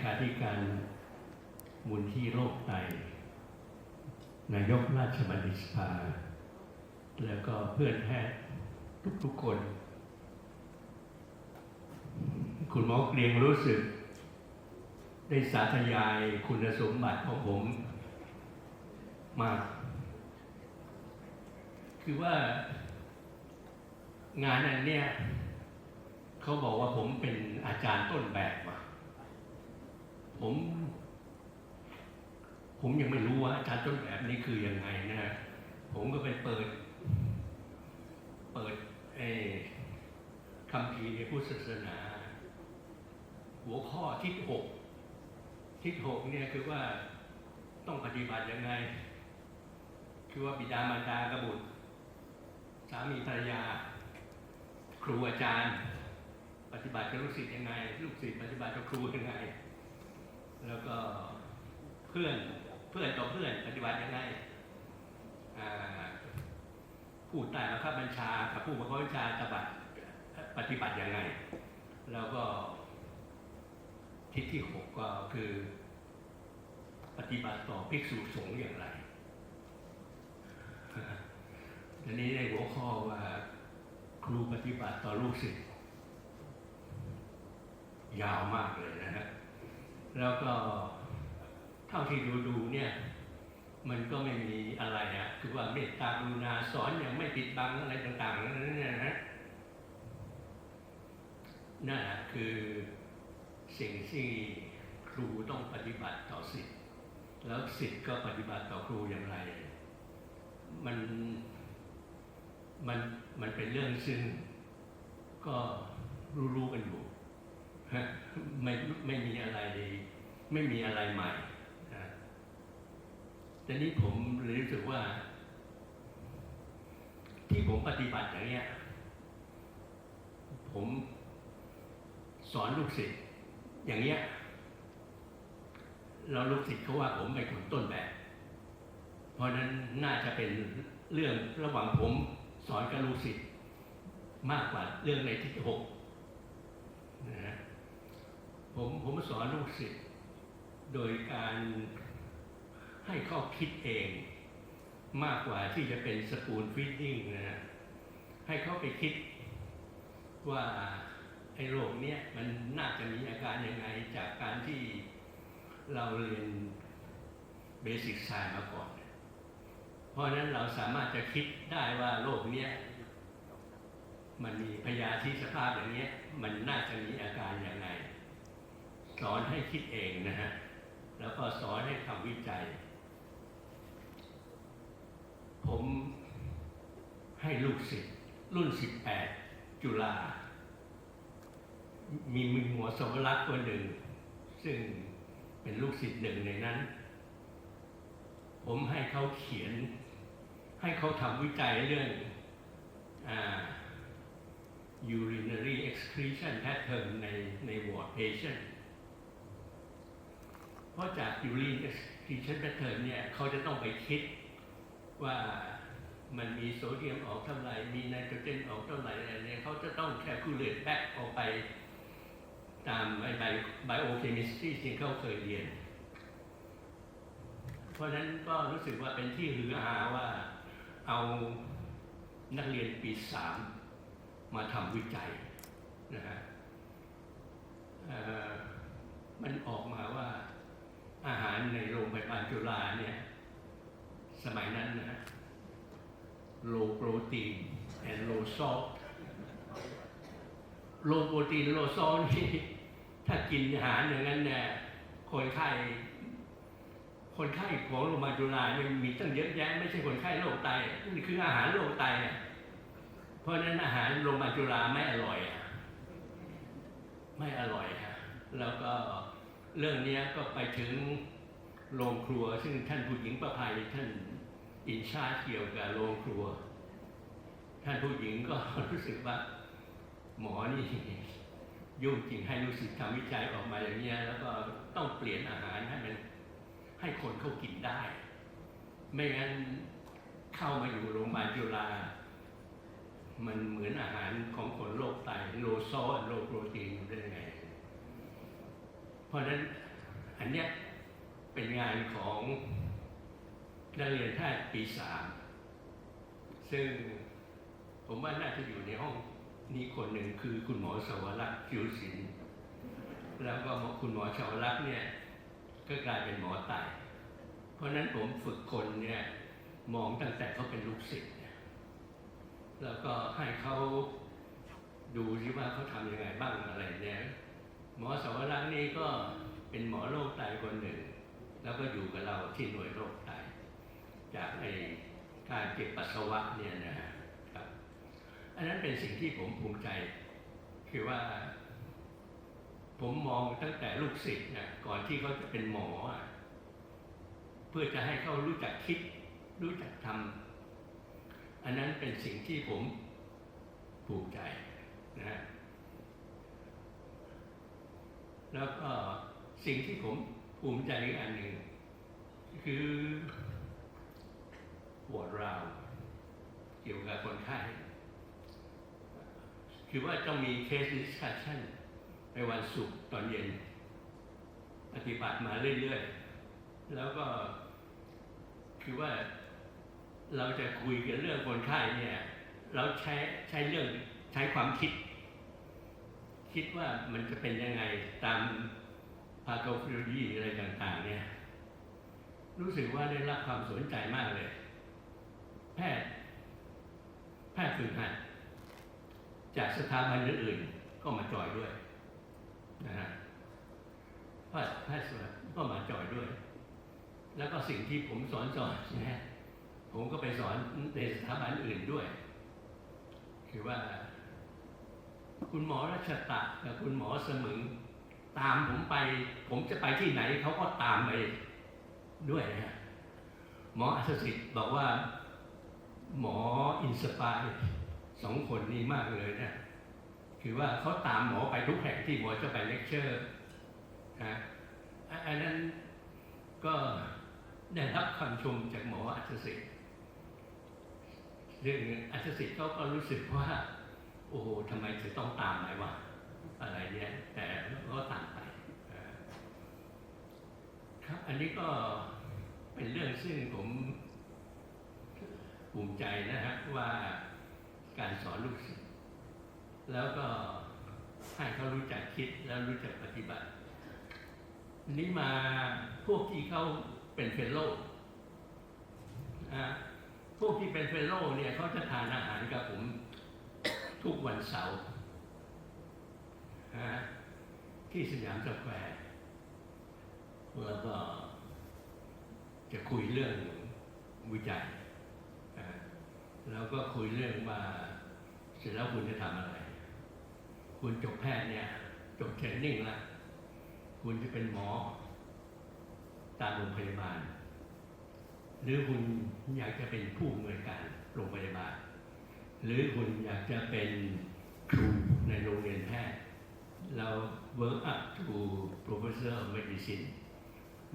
ขาธิการมูลที่โรคไต นายกราชบัณฑิตสภา แล้วก็เพื่อนแพทย์ทุกๆคน คุณหมอเกรียงรู้สึก ได้สาธยายคุณสมบัติของผมมาก คือว่างานอันเนี้ยเขาบอกว่าผมเป็นอาจารย์ต้นแบบว่ะ ผม ผมยังไม่รู้ว่าอาจารย์ต้นแบบนี้คือยังไงนะฮะผมก็ไปเปิด เปิดไอ้คำพีร์ในพุทธศาสนา หัวข้อทิศหกทิศหกเนี่ยคือว่าต้องปฏิบัติยังไง คือว่าบิดามารดากบุตร สามีภรรยา ครูอาจารย์ ปฏิบัติกับลูกศิษย์ยังไง ลูกศิษย์ปฏิบัติกับครูยังไง แล้วก็เพื่อนเพื่อนต่อเพื่อนปฏิบัติยังไงผู้ใต้บังคับบัญชากับผู้บังคับบัญชาปฏิบัตปฏิบัติยังไง แล้วก็ทิศที่หกก็คือ ปฏิบัติต่อภิกษุสงฆ์อย่างไรอันนี้ในหัวข้อว่าครูปฏิบัติต่อลูกศิษย์ยาวมากเลยนะฮะ แล้วก็เท่าที่ดูดูเนี่ย มันก็ไม่มีอะไรอะคือว่าเมตตากรุณาสอนอย่างไม่ปิดบังอะไรต่างๆนั่นเนี่ยนะนั่นคือสิ่งที่ครูต้องปฏิบัติต่อศิษย์แล้วศิษย์ก็ปฏิบัติต่อครูอย่างไร มันมันมันเป็นเรื่องซึ่งก็รู้ๆกันอยู่ฮะไม่ไม่มีอะไร ไม่มีอะไรใหม่นะแต่นี้ผมเลยรู้สึกว่า ที่ผมปฏิบัติอย่างเนี้ย ผมสอนลูกศิษย์อย่างเนี้ย เราลูกศิษย์เขาว่าผมเป็นคนต้นแบบ เพราะนั้นน่าจะเป็นเรื่องระหว่างผมสอนกับลูกศิษย์มากกว่าเรื่องในที่หกนะฮะผมผมสอนลูกศิษย์ โดยการให้เขาคิดเอง มากกว่าที่จะเป็นสปูนฟีดดิ้งนะฮะให้เขาไปคิดว่าไอ้โรคเนี้ยมันน่าจะมีอาการยังไงจากการที่เราเรียนเบสิกไซน์มาก่อน เพราะฉะนั้นเราสามารถจะคิดได้ว่าโรคเนี้ยมันมีพยาธิสภาพอย่างเนี้ย มันน่าจะมีอาการอย่างไรสอนให้คิดเองนะฮะ แล้วก็สอนให้ทำวิจัย ผมให้ลูกศิษย์รุ่น 18 จุฬามีมีหัวสวรักษ์ตัวหนึ่ง ซึ่งเป็นลูกศิษย์หนึ่งในนั้น ผมให้เขาเขียน ให้เขาทำวิจัยเรื่องอ urinary excretion pattern ในใน ward patient ราะจาก urine excretion pattern เนี่ยเขาจะต้องไปคิดว่ามันมีโซเดียมออกเท่าไหร่ มีไนโตรเจนออกเท่าไหร่อะไรเนี่ยเขาจะต้อง calculate back ออกไปตามไอ้ bio- biochemistry ที่เขาเคยเรียน เพราะฉะนั้นก็รู้สึกว่าเป็นที่ฮือฮาว่าเอานักเรียนปีสามมาทำวิจัยนะฮะมันออกมาว่า อาหารในโรงพยาบาลจุฬาเนี่ย สมัยนั้นนะฮะ low protein and low salt low protein low salt นี่ถ้ากินอาหารอย่างนั้นเนี่ยคนไข้คนไข้ของโรงพยาบาลจุฬาเนี่ยมีตั้งเยอะแยะไม่ใช่คนไข้โรคไตนี่คืออาหารโรคไตอะเพราะนั้นอาหารโรงพยาบาลจุฬาไม่อร่อยอะไม่อร่อยฮะแล้วก็ เรื่องนี้ก็ไปถึงโรงครัว ซึ่งท่านผู้หญิงประภัยท่านอินชาเกี่ยวกับโรงครัว ท่านผู้หญิงก็รู้สึกว่า หมอนี่ยุ่งจริงให้ลูกศิษย์ทำวิจัยออกมาอย่างนี้แล้วก็ต้องเปลี่ยนอาหารให้มันให้คนเขากินได้ ไม่งั้นเข้ามาอยู่โรงพยาบาลจุฬามันเหมือนอาหารของคนโรคไตโลโซโลโปรตีนได้ไง เพราะฉะนั้นอันเนี้ยเป็นงานของนักเรียนแพทย์ปีสามซึ่งผมว่าน่าจะอยู่ในห้องนี้คนหนึ่งคือคุณหมอสวรักษ์จิวศิลป์แล้วก็คุณหมอชาวรักษ์เนี่ยก็กลายเป็นหมอไตเพราะฉะนั้นผมฝึกคนเนี่ยมองตั้งแต่เขาเป็นลูกศิษย์แล้วก็ให้เขาดูที่ว่าเขาทำยังไงบ้างอะไรเนี่ย หมอสวรักษ์นี่ก็เป็นหมอโรคไตคนหนึ่ง แล้วก็อยู่กับเราที่หน่วยโรคไตจากไอการเก็บปัสสาวะเนี่ยนะครับ อันนั้นเป็นสิ่งที่ผมภูมิใจ คือว่า ผมมองตั้งแต่ลูกศิษย์นะก่อนที่เขาจะเป็นหมอ เพื่อจะให้เขารู้จักคิด รู้จักทำอันนั้นเป็นสิ่งที่ผมภูมิใจนะ แล้วก็สิ่งที่ผมภูมิใจอีกอันหนึ่งคือวอร์ดราวเกี่ยวกับคนไข้คือว่าต้องมีเคสดิสคัชชันในวันศุกร์ตอนเย็น ปฏิบัติมาเรื่อยๆ แล้วก็คือว่าเราจะคุยกันเรื่องคนไข้เนี่ย เราใช้ใช้เรื่องใช้ความคิด คิดว่ามันจะเป็นยังไงตามพาโตฟิโลจีอะไรต่าง ๆ เนี่ย รู้สึกว่าได้รับความสนใจมากเลย แพทย์ แพทย์ฝึกหัดจากสถาบันอื่นๆก็มาจอยด้วยนะฮะแพทย์แพทย์ก็มาจอยด้วย แล้วก็สิ่งที่ผมสอนสอนนะผมก็ไปสอนในสถาบันอื่นด้วย คือว่า คุณหมอรัชตะกับคุณหมอเสมึงตามผมไป ผมจะไปที่ไหนเขาก็ตามไปด้วยนะฮะหมออัศสิทธิ์บอกว่า หมออินสปายสองคนนี้มากเลยนะคือว่าเขาตามหมอไปทุกแห่งที่หมอจะไปเลคเชอร์นะอันนั้นก็ได้รับคำชมจากหมออัศสิทธิ์เรื่องอัศสิทธิ์เขาก็รู้สึกว่า โอ้โหทำไมถึงต้องตามไหมวะอะไรเนี่ยแต่ก็ตามไปครับ อันนี้ก็เป็นเรื่องซึ่งผมภูมิใจนะฮะว่าการสอนลูกศิษย์แล้วก็ให้เขารู้จักคิดแล้วรู้จักปฏิบัติ นี่มาพวกที่เขาเป็นเฟลโลนะพวกที่เป็นเฟลโลเนี่ยเขาจะทานอาหารกับผม ทุกวันเสาร์ที่สยามสแควร์แล้วก็จะคุยเรื่องวิจัย แล้วก็คุยเรื่องว่าเสร็จแล้วคุณจะทำอะไร คุณจบแพทย์เนี่ย จบเทรนนิ่งแล้วคุณจะเป็นหมอ ตามโรงพยาบาล หรือคุณอยากจะเป็นผู้อำนวยการโรงพยาบาล หรือคุณอยากจะเป็นครูในโรงเรียนแพทย์เรา work up to professor of medicine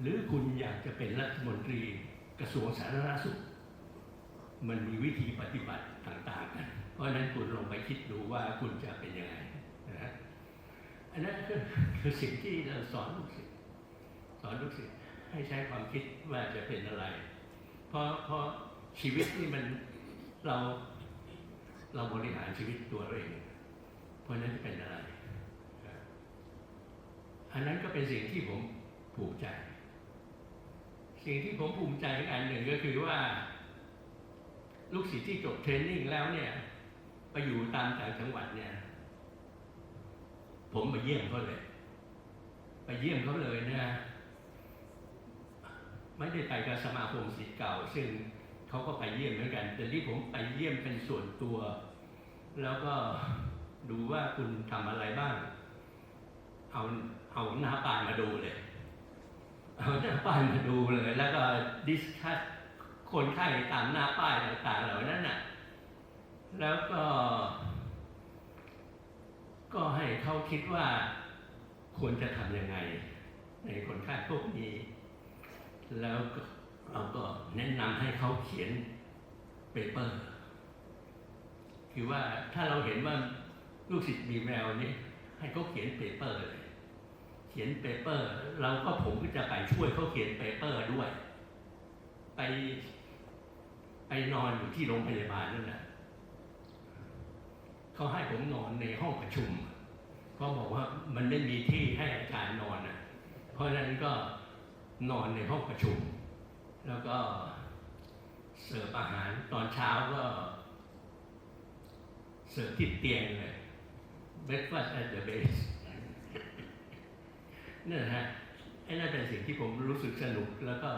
หรือคุณอยากจะเป็นรัฐมนตรีกระทรวงสาธารณสุข มันมีวิธีปฏิบัติต่างๆกันเพราะนั้นคุณลองไปคิดดูว่าคุณจะเป็นยังไงนะอันนั้นคือคือสิ่งที่เราสอนลูกศิษย์สอนลูกศิษย์ให้ใช้ความคิดว่าจะเป็นอะไร เพราะเพราะชีวิตนี่มันเรา เราบริหารชีวิตตัวเราเอง เพราะนั้นจะเป็นอะไรอันนั้นก็เป็นสิ่งที่ผมภูมิใจ สิ่งที่ผมภูมิใจอีกอันหนึ่งก็คือว่า ลูกศิษย์ที่จบเทรนนิ่งแล้วเนี่ยไปอยู่ตามต่างจังหวัดเนี่ย ผมไปเยี่ยมเขาเลย ไปเยี่ยมเขาเลยนะไม่ได้ไปกับสมาคมศิษย์เก่า ซึ่ง เขาก็ไปเยี่ยมเหมือนกัน แต่ที่ผมไปเยี่ยมเป็นส่วนตัว แล้วก็ดูว่าคุณทำอะไรบ้าง เอาเอาหน้าป้ายมาดูเลย เอาหน้าป้ายมาดูเลย แล้วก็ดิสคัสคนไข้ตามหน้าป้ายต่างๆเหล่านั้นน่ะ แล้วก็ ก็ให้เขาคิดว่าควรจะทำยังไง ในคนไข้พวกนี้ แล้วก็ เราก็แนะนำให้เขาเขียนเปเปอร์คือว่าถ้าเราเห็นว่าลูกศิษย์มีแววนี่ให้เขาเขียนเปเปอร์เลยเขียนเปเปอร์ เราก็ผมก็จะไปช่วยเขาเขียนเปเปอร์ด้วย ไป ไปนอนอยู่ที่โรงพยาบาลนั่นแหละเขาให้ผมนอนในห้องประชุมเขาบอกว่ามันไม่มีที่ให้อาจารย์นอนอะ เพราะฉะนั้นก็นอนในห้องประชุม แล้วก็เสิร์ฟอาหารตอนเช้าก็เสิร์ฟที่เตียงเลย breakfast at the base นั่นนะฮะไอ้นั่นเป็นสิ่งที่ผมรู้สึกสนุก แล้วก็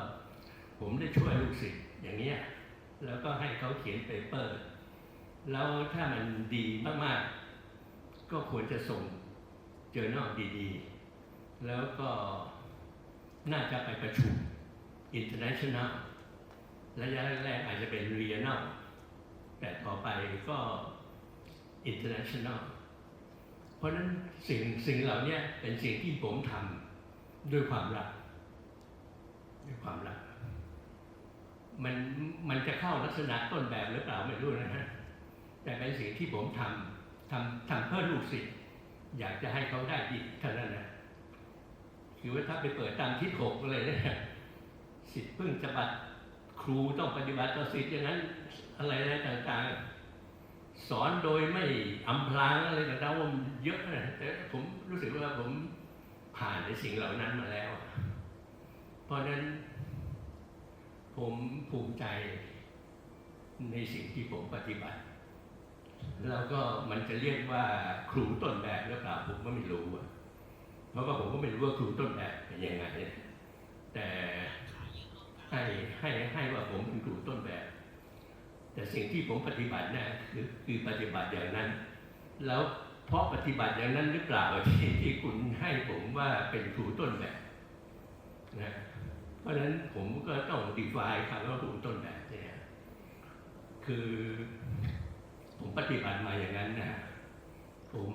ผมได้ช่วยลูกศิษย์อย่างเงี้ย แล้วก็ให้เขาเขียนเปเปอร์ แล้วถ้ามันดีมากๆ ก็ควรจะส่งเจอ journal ดีๆ แล้วก็น่าจะไปประชุม international ระยะแรกอาจจะเป็น regional แต่ต่อไปก็ international เพราะนั้นสิ่งสิ่งเหล่านี้เป็นสิ่งที่ผมทำด้วยความรักด้วยความรัก มันมันจะเข้าลักษณะต้นแบบหรือเปล่าไม่รู้นะฮะแต่เป็นสิ่งที่ผมทำทำทำเพื่อลูกศิษย์อยากจะให้เขาได้ดีเท่านั้นนะคือว่าถ้าไปเปิดตามที่หกเลยเนี่ย สิทธิ์เพิ่งจะบัตรครูต้องปฏิบัติต่อสิทธิ์อย่างนั้นอะไรอะไรต่างๆ สอนโดยไม่อำพรางอะไรต่างๆว่ามันเยอะนะแต่ผมรู้สึกว่าผมผ่านในสิ่งเหล่านั้นมาแล้ว เพราะนั้น ผมภูมิใจในสิ่งที่ผมปฏิบัติ แล้วก็มันจะเรียกว่าครูต้นแบบหรือเปล่าผมก็ไม่รู้เพราะว่าผมก็ไม่รู้ว่าครูต้นแบบเป็นยังไงแต่ ให้ให้ให้ว่าผมเป็นครูต้นแบบ แต่สิ่งที่ผมปฏิบัตินะคือคือปฏิบัติอย่างนั้น แล้วเพราะปฏิบัติอย่างนั้นหรือเปล่าที่ที่คุณให้ผมว่าเป็นครูต้นแบบนะเพราะฉะนั้นผมก็ต้อง define คำว่าครูต้นแบบเนี่ยคือผมปฏิบัติมาอย่างนั้นนะผม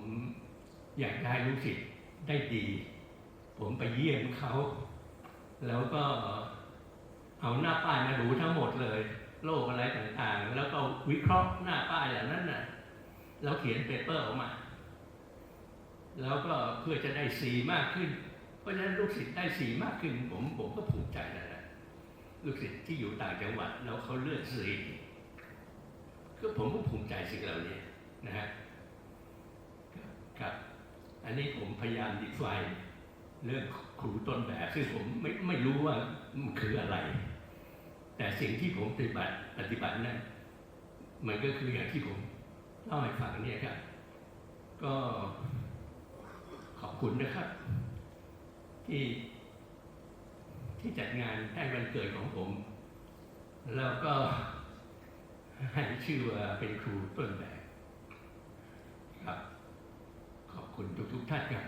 อยากได้ลูกศิษย์ได้ดี ผมไปเยี่ยมเขา แล้วก็ เอาหน้าป้ายมาดูทั้งหมดเลย โลกอะไรต่างๆ แล้วก็วิเคราะห์หน้าป้ายเหล่านั้นน่ะแล้วเขียนเปเปอร์ออกมา แล้วก็เพื่อจะได้สีมากขึ้น เพราะฉะนั้นลูกศิษย์ได้สีมากขึ้น ผมผมก็ภูมิใจนะนะลูกศิษย์ที่อยู่ต่างจังหวัดแล้วเขาเลือกสีก็ผมก็ภูมิใจสิ่งเหล่านี้นะฮะครับอันนี้ผมพยายามดีไฟเรื่องครูต้นแบบซึ่งผมไม่ไม่รู้ว่ามันคืออะไร แต่สิ่งที่ผมปฏิบัติปฏิบัตินั้นมันก็คืออย่างที่ผมเล่าให้ฟังเนี่ยครับ ก็ขอบคุณนะครับ ที่ที่จัดงานให้วันเกิดของผม แล้วก็ให้ชื่อว่าเป็นครูต้นแบบครับ ขอบคุณทุกๆท่านครับ